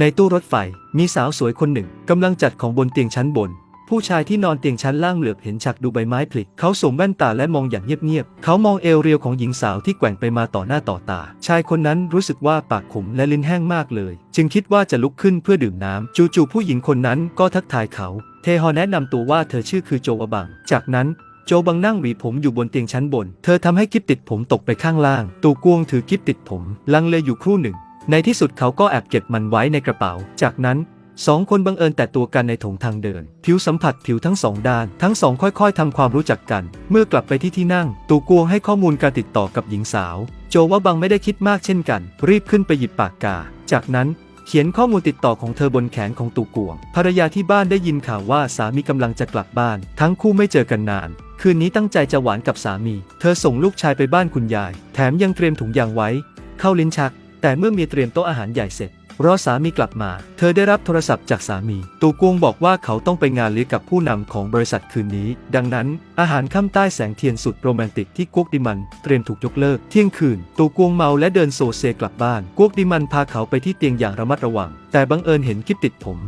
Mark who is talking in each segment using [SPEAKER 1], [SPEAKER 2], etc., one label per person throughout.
[SPEAKER 1] ในตู้รถไฟมีสาวสวยคนหนึ่งกำลังจัดของบนเตียงชั้นบน ผู้ชายที่นอนเตียงชั้นล่างเหลือบเห็นฉากดูใบไม้ผลิเขาสวมแว่นตาและมองอย่างเงียบๆเขามองเอวเรียวของหญิงสาวที่แกว่งไปมาต่อหน้าต่อตา ชายคนนั้นรู้สึกว่าปากขมและลิ้นแห้งมากเลย จึงคิดว่าจะลุกขึ้นเพื่อดื่มน้ำจู่ๆผู้หญิงคนนั้นก็ทักทายเขา เทฮอแนะนำตัวว่าเธอชื่อคือโจวบัง จากนั้นโจบังนั่งหวีผมอยู่บนเตียงชั้นบน เธอทำให้กิฟติดผมตกไปข้างล่าง ตูกวงถือกิฟติดผม ลังเลอยู่ครู่หนึ่ง ในที่สุดเขาก็แอบเก็บมันไว้ในกระเป๋า จากนั้นสองคนบังเอิญแต่ตัวกันในถงทางเดิน ผิวสัมผัสผิวทั้งสองด้าน ทั้งสองค่อยๆทำความรู้จักกัน เมื่อกลับไปที่ที่นั่ง ตูกวงให้ข้อมูลการติดต่อกับหญิงสาว โจว่าบังไม่ได้คิดมากเช่นกัน รีบขึ้นไปหยิบปากกา จากนั้นเขียนข้อมูลติดต่อของเธอบนแขนของตูกวง ภรรยาที่บ้านได้ยินข่าวว่าสามีกำลังจะกลับบ้าน ทั้งคู่ไม่เจอกันนาน คืนนี้ตั้งใจจะหวานกับสามี เธอส่งลูกชายไปบ้านคุณยาย แถมยังเตรียมถุงยางไว้ เข้าลิ้นชัก แต่เมื่อเมียเตรียมโต๊ะอาหารใหญ่เสร็จรอสามีกลับมา เธอได้รับโทรศัพท์จากสามี ตูกวงบอกว่าเขาต้องไปงานเลี้ยงกับผู้นำของบริษัทคืนนี้ ดังนั้น อาหารค่ำใต้แสงเทียนสุดโรแมนติกที่กวกดิมัน เตรียมถูกยกเลิก เที่ยงคืน ตูกวงเมาและเดินโซเซกลับบ้าน กวกดิมันพาเขาไปที่เตียงอย่างระมัดระวัง แต่บังเอิญเห็นคลิปติดผม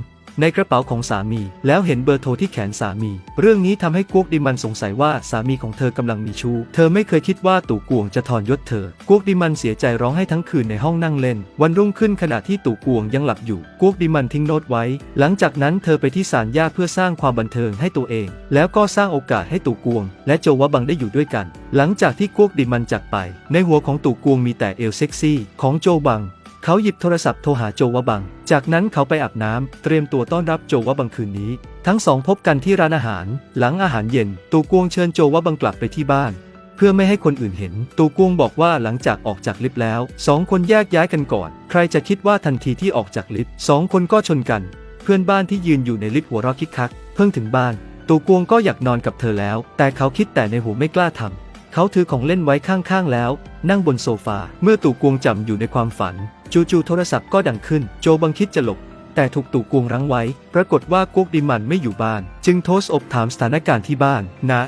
[SPEAKER 1] ในกระเป๋าของสามี แล้วเห็นเบอร์โทรที่แขนสามี เรื่องนี้ทำให้กวกดิมันสงสัยว่าสามีของเธอกำลังมีชู้ เธอไม่เคยคิดว่าตู่กวงจะทอนยศเธอกวกดิมันเสียใจร้องให้ทั้งคืนในห้องนั่งเล่น วันรุ่งขึ้นขณะที่ตู่กวงยังหลับอยู่กวกดิมันทิ้งโน้ตไว้ หลังจากนั้นเธอไปที่ศาลย่าเพื่อสร้างความบันเทิงให้ตัวเอง แล้วก็สร้างโอกาสให้ตู่กวง และโจวะบังได้อยู่ด้วยกัน หลังจากที่กวกดิมันจากไป ในหัวของตู่กวงมีแต่เอลเซ็กซี่ของโจบัง เขาหยิบโทรศัพท์โทรหาโจวะบัง จากนั้นเขาไปอาบน้ำเตรียมตัวต้อนรับโจวะบังคืนนี้ ทั้งสองพบกันที่ร้านอาหาร หลังอาหารเย็น ตูกวงเชิญโจวะบังกลับไปที่บ้าน เพื่อไม่ให้คนอื่นเห็น ตูกวงบอกว่าหลังจากออกจากลิฟต์แล้วสองคนแยกย้ายกันก่อน ใครจะคิดว่าทันทีที่ออกจากลิฟต์สองคนก็ชนกัน เพื่อนบ้านที่ยืนอยู่ในลิฟต์หัวเราะคิกคัก เพิ่งถึงบ้าน ตูกวงก็อยากนอนกับเธอแล้ว แต่เขาคิดแต่ในหูไม่กล้าทำ เขาถือของเล่นไว้ข้างๆแล้ว นั่งบนโซฟา เมื่อตู่กวงจำอยู่ในความฝัน จู่ๆโทรศัพท์ก็ดังขึ้น โจบังคิดจะหลบ แต่ถูกตู่กวงรั้งไว้ ปรากฏว่ากุ๊กดิมันไม่อยู่บ้าน จึงโทสอบถามสถานการณ์ที่บ้านนะ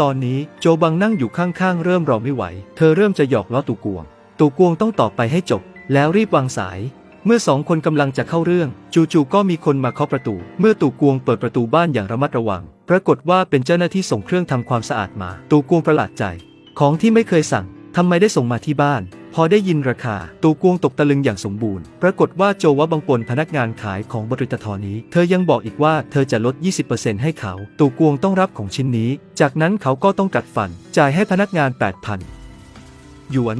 [SPEAKER 1] ตอนนี้โจบังนั่งอยู่ข้างๆเริ่มรอไม่ไหว เธอเริ่มจะหยอกล้อตู่กวง ตู่กวงต้องตอบไปให้จบ แล้วรีบวางสาย เมื่อสองคนกำลังจะเข้าเรื่อง จู่ๆก็มีคนมาเคาะประตู เมื่อตู่กวงเปิดประตูบ้านอย่างระมัดระวัง ปรากฏว่าเป็นเจ้าหน้าที่ส่งเครื่องทำความสะอาดมา ตู่กวงประหลาดใจ ของที่ไม่เคยสั่งทำไมได้ส่งมาที่บ้าน พอได้ยินราคา ตู่กวงตกตะลึงอย่างสมบูรณ์ ปรากฏว่าโจวะบังปนพนักงานขายของบริษัทนี้ เธอยังบอกอีกว่าเธอจะลด 20%ให้เขา ตู่กวงต้องรับของชิ้นนี้ จากนั้นเขาก็ต้องกัดฟัน จ่ายให้พนักงาน 8,000 หยวน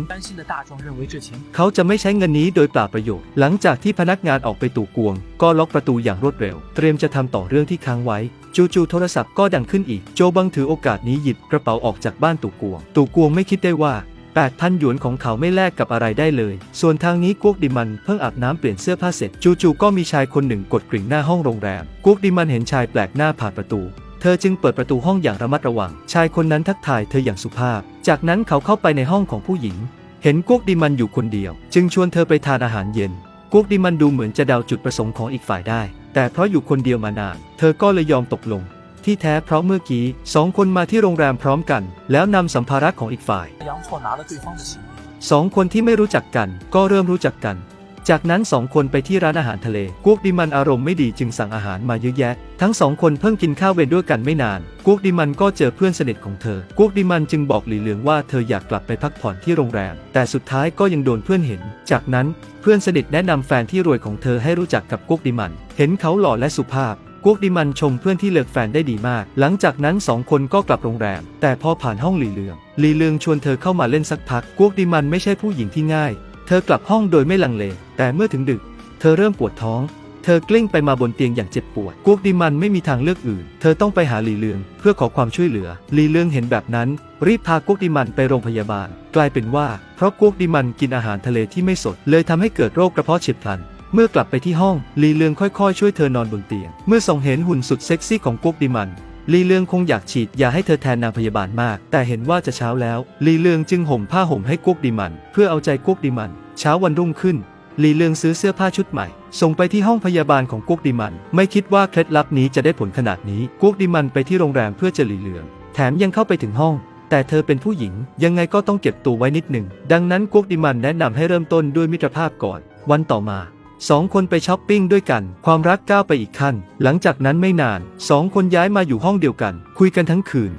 [SPEAKER 1] เขาจะไม่ใช้เงินนี้โดยเปล่าประโยชน์ หลังจากที่พนักงานออกไปตู่กวง ก็ล็อกประตูอย่างรวดเร็ว เตรียมจะทำต่อเรื่องที่ค้างไว้ จู่ๆโทรศัพท์ก็ดังขึ้นอีก โจบังถือโอกาสนี้หยิบกระเป๋าออกจากบ้านตู่กวง ตู่กวงไม่คิดได้ว่า8,000 หยวนของเขาไม่แลกกับอะไรได้เลย ส่วนทางนี้กวกดิมันเพิ่งอาบน้ำเปลี่ยนเสื้อผ้าเสร็จ จู่ๆก็มีชายคนหนึ่งกดกริ่งหน้าห้องโรงแรมกวกดิมันเห็นชายแปลกหน้าผ่านประตู เธอจึงเปิดประตูห้องอย่างระมัดระวัง ชายคนนั้นทักทายเธออย่างสุภาพ จากนั้นเขาเข้าไปในห้องของผู้หญิง เห็นกวกดิมันอยู่คนเดียว จึงชวนเธอไปทานอาหารเย็นกวกดิมันดูเหมือนจะเดาจุดประสงค์ของอีกฝ่ายได้ แต่เพราะอยู่คนเดียวมานาน เธอก็เลยยอมตกลง ที่แท้เพราะเมื่อกี้สองคนมาที่โรงแรมพร้อมกัน แล้วนำสัมภาระของอีกฝ่ายสองคนที่ไม่รู้จักกัน ก็เริ่มรู้จักกัน จากนั้นสองคนไปที่ร้านอาหารทะเลกวกดิมันอารมณ์ไม่ดีจึงสั่งอาหารมาเยอะแยะ ทั้งสองคนเพิ่งกินข้าวเวรด้วยกันไม่นานกวกดิมันก็เจอเพื่อนสนิทของเธอกวกดิมันจึงบอกหลีเหลืองว่าเธออยากกลับไปพักผ่อนที่โรงแรม แต่สุดท้ายก็ยังโดนเพื่อนเห็น จากนั้นเพื่อนสนิทแนะนำแฟนที่รวยของเธอให้รู้จักกับกวกดิมัน เห็นเขาหล่อและสุภาพกวกดิมันชมเพื่อนที่เลิกแฟนได้ดีมาก หลังจากนั้นสองคนก็กลับโรงแรม แต่พอผ่านห้องหลีเหลืองหลีเหลืองชวนเธอเข้ามาเล่นสักพักกวกดิมันไม่ใช่ผู้หญิงที่ง่าย เธอกลับห้องโดยไม่ลังเล แต่เมื่อถึงดึก เธอเริ่มปวดท้อง เธอกลิ้งไปมาบนเตียงอย่างเจ็บปวดกวกดิมันไม่มีทางเลือกอื่น เธอต้องไปหาลีเลือง เพื่อขอความช่วยเหลือ ลีเลืองเห็นแบบนั้น รีบพากวกดิมันไปโรงพยาบาล กลายเป็นว่า เพราะกวกดิมันกินอาหารทะเลที่ไม่สด เลยทำให้เกิดโรคกระเพาะเฉียบพลันเมื่อกลับไปที่ห้องลีเลืองค่อยๆ ช่วยเธอนอนบนเตียง เมื่อส่องเห็นหุ่นสุดเซ็กซี่ของกุ๊กดิมัน ลีเลืองคงอยากฉีดยาให้เธอแทนนางพยาบาลมาก แต่เห็นว่าจะเช้าแล้ว ลีเลืองจึงห่มผ้าห่มให้กุ๊กดิมัน เพื่อเอาใจกุ๊กดิมัน เช้าวันรุ่งขึ้น ลีเลืองซื้อเสื้อผ้าชุดใหม่ ส่งไปที่ห้องพยาบาลของกุ๊กดิมัน ไม่คิดว่าเคล็ดลับนี้จะได้ผลขนาดนี้ กุ๊กดิมันไปที่โรงแรมเพื่อจะลีเลือง แถมยังเข้าไปถึงห้องแต่เธอเป็นผู้หญิงยังไงก็ต้องเก็บตัวไว้นิดหนึ่ง ดังนั้นกุ๊กดิมันแนะนำให้เริ่มต้นด้วยมิตรภาพก่อน วันต่อมา สองคนไปช้อปปิ้งด้วยกัน ความรักก้าวไปอีกขั้น หลังจากนั้นไม่นานสองคนย้ายมาอยู่ห้องเดียวกัน คุยกันทั้งคืน